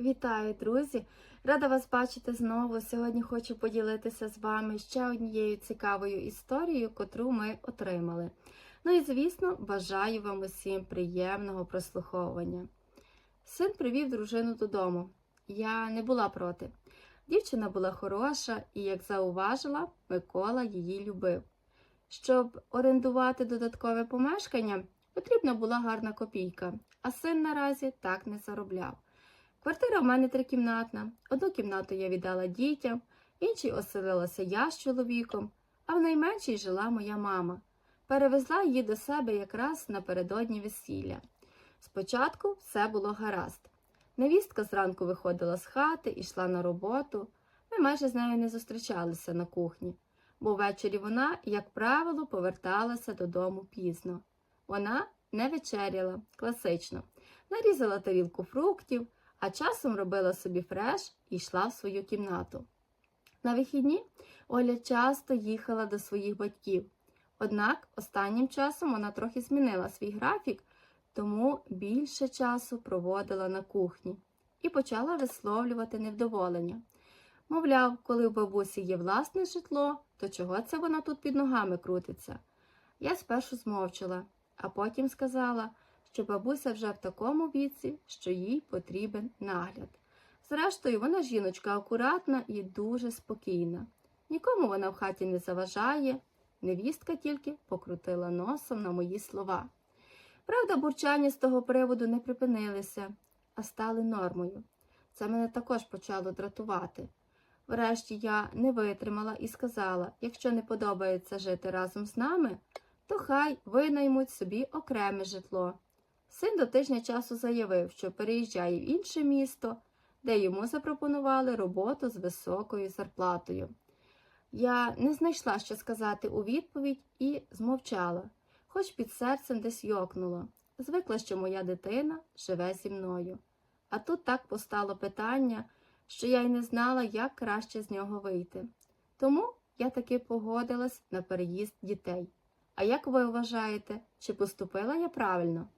Вітаю, друзі! Рада вас бачити знову. Сьогодні хочу поділитися з вами ще однією цікавою історією, котру ми отримали. Ну і, звісно, бажаю вам усім приємного прослуховування. Син привів дружину додому. Я не була проти. Дівчина була хороша і, як зауважила, Микола її любив. Щоб орендувати додаткове помешкання, потрібна була гарна копійка, а син наразі так не заробляв. Квартира в мене трикімнатна. Одну кімнату я віддала дітям, іншій оселилася я з чоловіком, а в найменшій жила моя мама. Перевезла її до себе якраз напередодні весілля. Спочатку все було гаразд. Невістка зранку виходила з хати йшла на роботу. Ми майже з нею не зустрічалися на кухні, бо ввечері вона, як правило, поверталася додому пізно. Вона не вечеряла, класично, нарізала тарілку фруктів а часом робила собі фреш і йшла в свою кімнату. На вихідні Оля часто їхала до своїх батьків, однак останнім часом вона трохи змінила свій графік, тому більше часу проводила на кухні і почала висловлювати невдоволення. Мовляв, коли в бабусі є власне житло, то чого це вона тут під ногами крутиться? Я спершу змовчала, а потім сказала, що бабуся вже в такому віці, що їй потрібен нагляд. Зрештою, вона жіночка акуратна і дуже спокійна. Нікому вона в хаті не заважає, невістка тільки покрутила носом на мої слова. Правда, бурчання з того приводу не припинилися, а стали нормою. Це мене також почало дратувати. Врешті я не витримала і сказала: якщо не подобається жити разом з нами, то хай винаймуть собі окреме житло. Син до тижня часу заявив, що переїжджає в інше місто, де йому запропонували роботу з високою зарплатою. Я не знайшла, що сказати у відповідь, і змовчала, хоч під серцем десь йокнуло. Звикла, що моя дитина живе зі мною. А тут так постало питання, що я й не знала, як краще з нього вийти. Тому я таки погодилась на переїзд дітей. А як ви вважаєте, чи поступила я правильно?